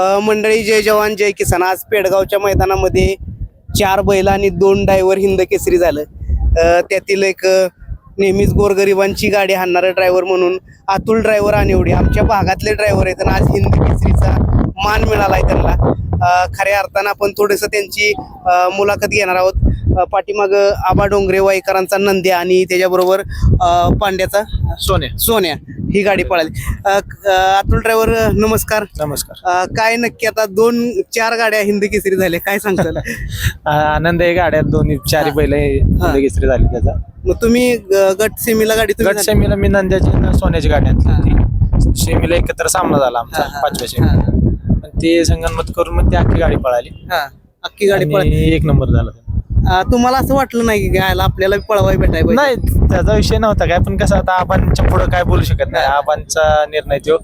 मंडळी जय जवान जय किसान. आज पेडगावच्या मैदानामध्ये चार बैल आणि दोन ड्रायव्हर हिंद केसरी झालं. त्यातील एक नेहमीच गोरगरिबांची गाडी हाणणारा ड्रायव्हर म्हणून अतुल ड्रायव्हर आणि एवढे आमच्या भागातले ड्रायव्हर आहेत आणि आज हिंद केसरीचा मान मिळाला आहे त्यांना. खऱ्या अर्थानं आपण थोडंसं त्यांची मुलाखत घेणार आहोत. पाठीमाग आबा डोंगरे वाईकरांचा नंद्या आणि त्याच्याबरोबर पांड्याचा सोने सोन्या. ही गाडी पळाली. अ, क- अ, अतुल ड्रायव्हर नमस्कार. नमस्कार. अ, काय नक्की आता दोन चार गाड्या हिंद केसरी झाल्या काय सांगताल? आ, आनंद आहे गाड्यात दोन्ही चारी बैल गेसरी झाली त्याचा. मग तुम्ही गट सेमीला गाडी तुम्ही गट सेमीला मी नंद्याची आणि सोन्याची गाडी आणली होती. सेमीला एकत्र सामना झाला आमचा पाचव्या सेमी ते संगनमत करून मग ती अख्खी गाडी पळाली. हा अख्खी गाडी पळाली. आणि एक नंबर झाला. अ, तुम्हाला असं वाटलं नाही की गायला आपल्याला पळवाय भेटाय पाहिजे? नाही त्याचा विषय नव्हता काय पण कसं आता आपण पुढे काय बोलू शकत नाही. आबांचा निर्णय तो.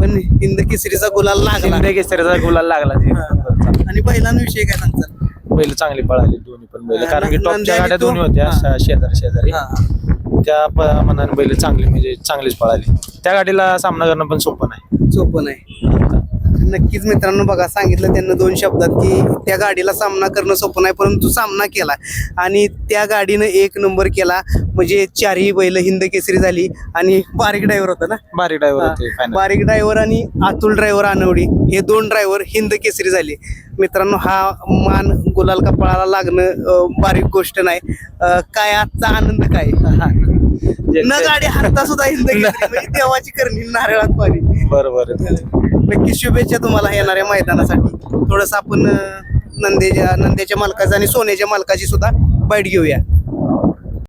पण हिंद केसरीचा गुलाल लागला. शिंदे केसरीचा गुलाल लागला ते. आणि बैलांविषयी काय सांगताल? बैल चांगली पळाली दोन्ही पण बैल. कारण की टॉपच्या गाड्या दोन्ही होत्या हा. शेजारी शेजारी. हा. त्या प- मनाने बैल चांगली म्हणजे चांगलीच पळाली. त्या गाडीला सामना करणं पण सोपं नाही. सोपं नाही. नक्कीच मित्रांनो बघा सांगितलं त्यांना दोन शब्दात की त्या गाडीला सामना करणं सोपं नाही परंतु सामना केला. आणि त्या गाडीनं एक नंबर केला. म्हणजे चारही बैल हिंद केसरी झाली आणि बारीक ड्रायव्हर होता ना? बारीक ड्रायव्हर बारीक ड्रायव्हर आणि अतुल ड्रायव्हर अनवडी हे दोन ड्रायव्हर हिंद केसरी झाले. मित्रांनो हा मान गुलाल कपाळाला लागणं बारीक गोष्ट नाही. काय आजचा आनंद काय? न गाडी हाणता सुद्धा हिंद म्हणजे देवाची करणी नारळात पाणी. बरोबर नक्की शुभेच्छा तुम्हाला येणाऱ्या मैदानासाठी. थोडस आपण अं, नंदेच्या नंद्याच्या मालकाचं आणि सोन्याच्या मालकाची सुद्धा बाईट घेऊया.